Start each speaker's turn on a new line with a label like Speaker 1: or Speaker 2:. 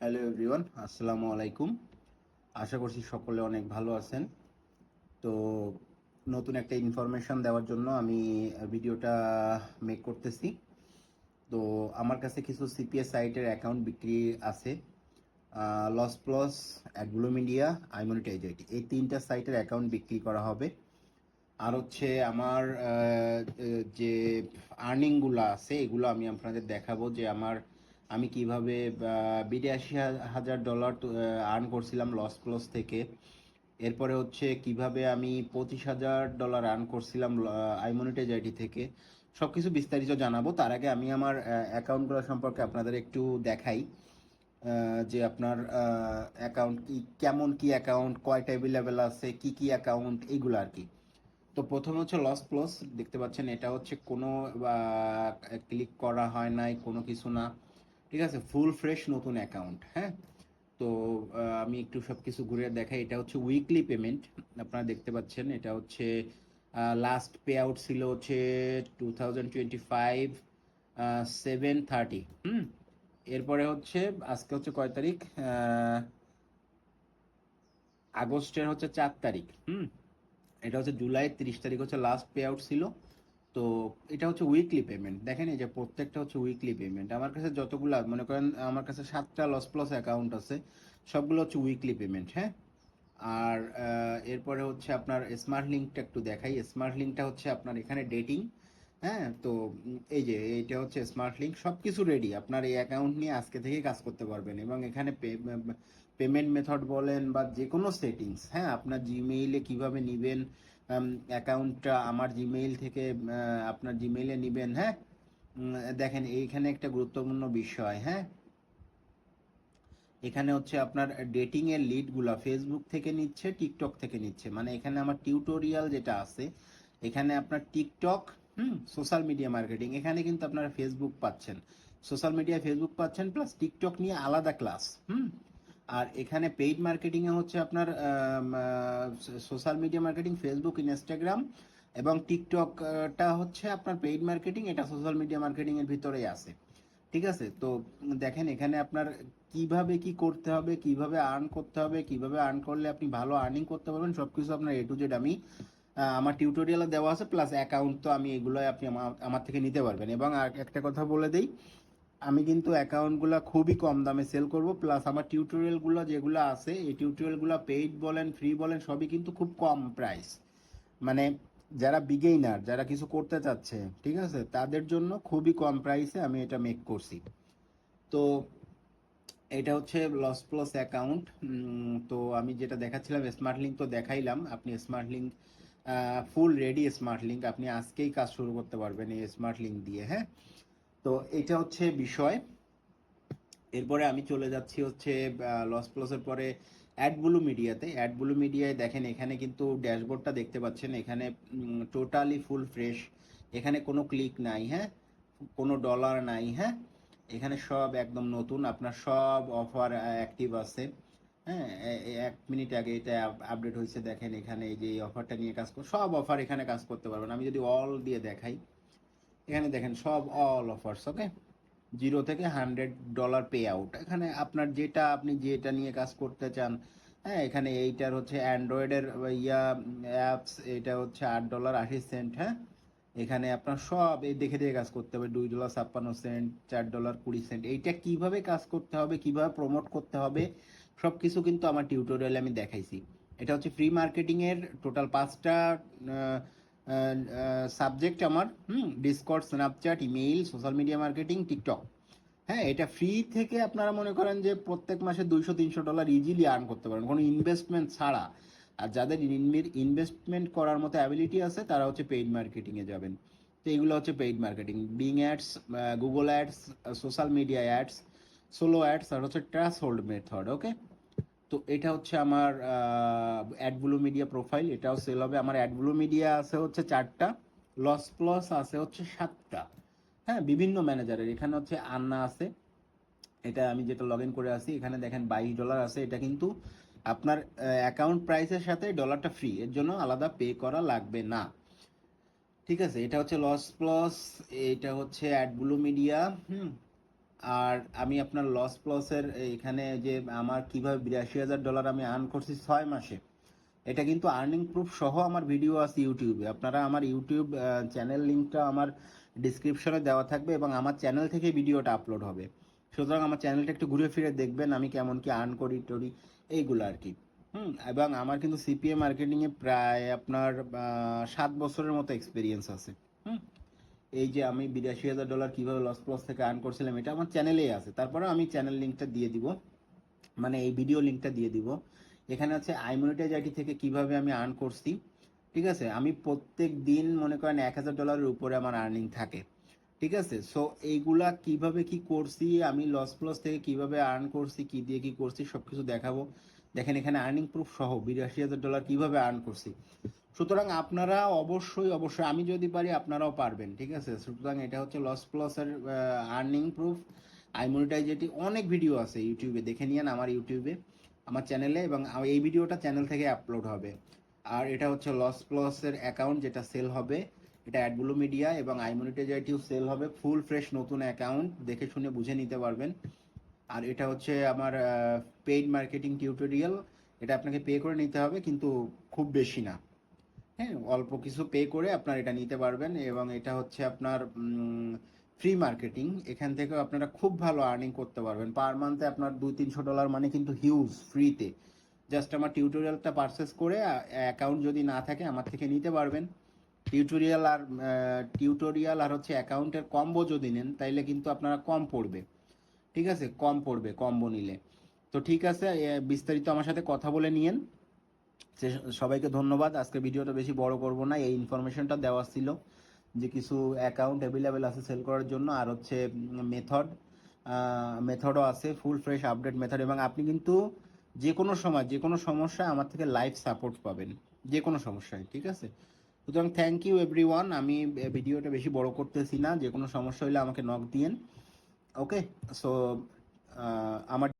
Speaker 1: Hello everyone আসসালামু আলাইকুম আশা করছি সকলে অনেক ভালো আছেন। তো নতুন একটা ইনফরমেশন দেওয়ার জন্য আমি ভিডিওটা মেক করতেছি। তো আমার কাছে কিছু সিপিএস সাইটের অ্যাকাউন্ট বিক্রি আছে। Los Pollos AdBlue Media iMonetizeIt এই তিনটা সাইটের অ্যাকাউন্ট বিক্রি করা হবে। আর হচ্ছে আমার যে আর্নিংগুলো আছে, এগুলো আমি আপনাদের দেখাবো যে আমার আমি কীভাবে বিরাশি হাজার ডলার আর্ন করছিলাম লস প্লস থেকে। এরপরে হচ্ছে কীভাবে আমি পঁচিশ হাজার ডলার আর্ন করছিলাম আইমনিটাইজ আইটি থেকে। সব কিছু বিস্তারিত জানাব। তার আগে আমি আমার অ্যাকাউন্টগুলো সম্পর্কে আপনাদের একটু দেখাই। যে আপনার অ্যাকাউন্ট কি, কেমন কি অ্যাকাউন্ট কয়টা অ্যাভেলেবেল আছে, কি কি অ্যাকাউন্ট এইগুলো আর কি তো প্রথম হচ্ছে লস প্লাস দেখতে পাচ্ছেন, এটা হচ্ছে কোনো ক্লিক করা হয় নাই, কোনো কিছু না। ঠিক আছে ফুল ফ্রেশ নতুন অ্যাকাউন্ট হ্যাঁ? তো আমি একটু সব কিছু ঘুরে দেখাই। এটা হচ্ছে উইকলি পেমেন্ট আপনারা দেখতে পাচ্ছেন। এটা হচ্ছে লাস্ট পে আউট ছিল হচ্ছে two thousand twenty five seven thirty হুম? এরপরে হচ্ছে, আজকে হচ্ছে কয় তারিখ? আগস্টের হচ্ছে চার তারিখ, হুম? এটা হচ্ছে জুলাই তিরিশ তারিখ হচ্ছে লাস্ট পে আউট ছিল। তো এটা হচ্ছে উইকলি পেমেন্ট দেখেন এই যে প্রত্যেকটা হচ্ছে উইকলি পেমেন্ট আমার কাছে যতগুলো, মনে করেন আমার কাছে সাতটা লস প্লাস অ্যাকাউন্ট আছে, সবগুলো হচ্ছে উইকলি পেমেন্ট হ্যাঁ? আর এরপরে হচ্ছে আপনার স্মার্ট লিঙ্কটা একটু দেখাই। স্মার্ট লিঙ্কটা হচ্ছে আপনার এখানে ডেটিং হ্যাঁ? তো এই যে, এইটা হচ্ছে স্মার্ট লিঙ্ক সব কিছু রেডি আপনার এই অ্যাকাউন্ট নিয়ে আজকে থেকেই কাজ করতে পারবেন এবং এখানে পেমেন্ট মেথড বলেন বা যে কোনো সেটিংস হ্যাঁ? আপনার জিমেইলে কীভাবে নিবেন? অ্যাকাউন্টটা আমার জিমেইল থেকে আপনার জিমেইলে নিবেন হ্যাঁ? দেখেন, এইখানে একটা গুরুত্বপূর্ণ বিষয় হ্যাঁ? এখানে হচ্ছে আপনার ডেটিং এর লিডগুলা ফেসবুক থেকে নিচ্ছে টিকটক থেকে নিচ্ছে। মানে এখানে আমার টিউটোরিয়াল যেটা আছে, এখানে আপনার টিকটক হুম? সোশ্যাল মিডিয়া মার্কেটিং এখানে কিন্তু আপনারা ফেসবুক পাচ্ছেন। সোশ্যাল মিডিয়া ফেসবুক পাচ্ছেন প্লাস টিকটক নিয়ে আলাদা ক্লাস হুম? আর এখানে পেইড মার্কেটিং এ হচ্ছে আপনার social media marketing Facebook Instagram এবং টিকটকটা হচ্ছে আপনার পেইড মার্কেটিং এটা সোশ্যাল মিডিয়া মার্কেটিং এর ভিতরেই আসে ঠিক আছে? তো দেখেন, এখানে আপনার কীভাবে কি করতে হবে, কীভাবে আর্ন করতে হবে, কীভাবে আর্ন করলে আপনি ভালো আর্নিং করতে পারবেন, সবকিছু আপনার এ টু জেড আমি আমার টিউটোরিয়ালে দেওয়া আছে প্লাস অ্যাকাউন্ট তো আমি এগুলোই আপনি আমার আমার থেকে নিতে পারবেন। এবং আর একটা কথা বলে দেই আমি কিন্তু অ্যাকাউন্টগুলো খুবই কম দামে সেল করব প্লাস আমার টিউটোরিয়ালগুলো যেগুলো আছে, এই টিউটোরিয়ালগুলো পেইড বলেন ফ্রি বলেন, সবই কিন্তু খুব কম প্রাইস মানে যারা বিগেইনার যারা কিছু করতে চাচ্ছে, ঠিক আছে? তাদের জন্য খুবই কম প্রাইসে আমি এটা মেক করছি। তো এটা হচ্ছে লস প্লাস অ্যাকাউন্ট তো আমি যেটা দেখাচ্ছিলাম স্মার্ট লিঙ্ক তো দেখাইলাম, আপনি smart link full ready smart link আপনি আজকেই কাজ শুরু করতে পারবেন এই স্মার্ট লিঙ্ক দিয়ে হ্যাঁ? তো এটা হচ্ছে বিষয়। এরপরে আমি চলে যাচ্ছি হচ্ছে লস প্লাসের পরে অ্যাডব্লু মিডিয়াতে অ্যাডব্লু মিডিয়ায় দেখেন, এখানে কিন্তু ড্যাশবোর্ডটা দেখতে পাচ্ছেন। এখানে টোটালি ফুল ফ্রেশ এখানে কোনো ক্লিক নাই হ্যাঁ? কোনো ডলার নাই হ্যাঁ? এখানে সব একদম নতুন। আপনার সব অফার অ্যাক্টিভ আছে। হ্যাঁ? এক মিনিট আগে এটা আপডেট হয়েছে। দেখেন, এখানে এই যে অফারটা নিয়ে কাজ কর, সব অফার এখানে কাজ করতে পারবেন। আমি যদি অল দিয়ে দেখাই এখানে দেখেন সব অল অফার্স ওকে জিরো থেকে হান্ড্রেড ডলার পে আউট এখানে আপনার যেটা আপনি যেটা নিয়ে কাজ করতে চান হ্যাঁ এখানে এইটার হচ্ছে অ্যান্ড্রয়েডের ইয়া অ্যাপস এটা হচ্ছে আট ডলার আশি সেন্ট হ্যাঁ? এখানে আপনার সব এই দেখে দেখে কাজ করতে হবে, দুই ডলার ছাপ্পান্ন সেন্ট চার ডলার কুড়ি সেন্ট এইটা কীভাবে কাজ করতে হবে, কীভাবে প্রমোট করতে হবে সব কিছু কিন্তু আমার টিউটোরিয়ালে আমি দেখাইছি। এটা হচ্ছে ফ্রি মার্কেটিংয়ের টোটাল পাঁচটা সাবজেক্ট আমার, হুম Discord Snapchat email social media marketing TikTok হ্যাঁ এটা ফ্রি থেকে আপনারা মনে করেন যে প্রত্যেক মাসে দুইশো, তিনশো ডলার ইজিলি আর্ন করতে পারেন। কোনো ইনভেস্টমেন্ট ছাড়া। আর যাদের ইনভেস্টমেন্ট করার মতো অ্যাবিলিটি আছে, তারা হচ্ছে পেইড মার্কেটিংয়ে যাবেন। তো এগুলো হচ্ছে paid marketing Bing ads Google ads social media ads solo ads আর হচ্ছে ট্রাস হোল্ড মেথড ওকে তো এটা হচ্ছে আমার অ্যাডব্লু মিডিয়া প্রোফাইল এটাও সেল হবে। আমার অ্যাডব্লু মিডিয়া আছে হচ্ছে চারটা লস প্লস আছে হচ্ছে সাতটা। হ্যাঁ বিভিন্ন ম্যানেজারের এখানে হচ্ছে আন্না আছে। এটা আমি যেটা লগ ইন করে আসি, এখানে দেখেন বাইশ ডলার আছে। এটা কিন্তু আপনার অ্যাকাউন্ট প্রাইসের সাথে ডলারটা ফ্রি এর জন্য আলাদা পে করা লাগবে না। ঠিক আছে? এটা হচ্ছে লস প্লাস এটা হচ্ছে অ্যাডব্লু মিডিয়া হুম। আর আমি আপনার লস প্লসের এখানে যে আমার কীভাবে বিরাশি হাজার ডলার আমি আর্ন করছি ছয় মাসে, এটা কিন্তু আর্নিং প্রুফ সহ আমার ভিডিও আছে ইউটিউবে। আপনারা আমার ইউটিউব চ্যানেল লিঙ্কটা আমার ডিসক্রিপশনে দেওয়া থাকবে এবং আমার চ্যানেল থেকে ভিডিওটা আপলোড হবে। সুতরাং আমার চ্যানেলটা একটু ঘুরে ফিরে দেখবেন আমি কেমন কি আর্ন করি, টরি, এইগুলো আর কি। হুম, এবং আমার কিন্তু সিপিএ মার্কেটিংয়ে প্রায় আপনার সাত বছরের মতো এক্সপিরিয়েন্স আছে। হুম এই যে আমি বিরাশি হাজার ডলার কীভাবে লস প্লস থেকে আর্ন করছিলাম, এটা আমার চ্যানেলেই আছে। তারপরে আমি চ্যানেল লিঙ্কটা দিয়ে দিব। মানে এই ভিডিও লিঙ্কটা দিয়ে দিব। এখানে আছে আইমনিটাইজ আইটি থেকে কীভাবে আমি আর্ন করছি। ঠিক আছে? আমি প্রত্যেক দিন মনে করেন এক হাজার ডলারের উপরে আমার আর্নিং থাকে। ঠিক আছে? সো এইগুলা কীভাবে কি করছি, আমি লস প্লস থেকে কীভাবে আর্ন করছি, কি দিয়ে কি করছি, সবকিছু দেখাবো। দেখেন এখানে আর্নিং প্রুফ সহ বিরাশি হাজার ডলার কীভাবে আর্ন করছি। সুতরাং আপনারা অবশ্যই অবশ্যই, আমি যদি পারি আপনারাও পারবেন, ঠিক আছে? সুতরাং এটা হচ্ছে লস প্লসের আর্নিং প্রুফ আইমনিটাইজেটি অনেক ভিডিও আছে ইউটিউবে দেখে নিয়েন আমার ইউটিউবে আমার চ্যানেলে এবং এই ভিডিওটা চ্যানেল থেকে আপলোড হবে। আর এটা হচ্ছে লস প্লসের অ্যাকাউন্ট যেটা সেল হবে, এটা অ্যাডব্লু মিডিয়া এবং আইমনিটাইজেটিও সেল হবে ফুল ফ্রেশ নতুন অ্যাকাউন্ট দেখে শুনে বুঝে নিতে পারবেন। আর এটা হচ্ছে আমার পেইড মার্কেটিং টিউটোরিয়াল এটা আপনাকে পে করে নিতে হবে, কিন্তু খুব বেশি না। হ্যাঁ অল্প কিছু পে করে আপনার এটা নিতে পারবেন এবং এটা হচ্ছে আপনার ফ্রি মার্কেটিং এখান থেকেও আপনারা খুব ভালো আর্নিং করতে পারবেন। পার মান্থে আপনার দুই তিনশো ডলার মানে কিন্তু হিউজ ফ্রিতে জাস্ট আমার টিউটোরিয়ালটা পারচেস করে অ্যাকাউন্ট যদি না থাকে আমার থেকে নিতে পারবেন। টিউটোরিয়াল আর টিউটোরিয়াল আর হচ্ছে অ্যাকাউন্টের কম্বো যদি নেন, তাইলে কিন্তু আপনারা কম পড়বে। ঠিক আছে? কম পড়বে কম্বো নিলে। তো ঠিক আছে বিস্তারিত আমার সাথে কথা বলে নিয়েন। সবাইকে ধন্যবাদ। আজকে ভিডিওটা বেশি বড় করব না, এই ইনফরমেশনটা দেওয়া ছিল যে কিছু অ্যাকাউন্ট অ্যাভেলেবেল আছে সেল করার জন্য। আর হচ্ছে মেথড মেথডও আছে ফুল ফ্রেশ আপডেট মেথড এবং আপনি কিন্তু যে কোনো সময়, যে কোনো সমস্যায় আমার থেকে লাইভ সাপোর্ট পাবেন। যে কোনো সমস্যায়, ঠিক আছে? সুতরাং থ্যাংক ইউ এভরিওয়ান আমি ভিডিওটা বেশি বড় করতেছি না। যে কোনো সমস্যা হলে আমাকে নক দিয়েন। ওকে সো আমার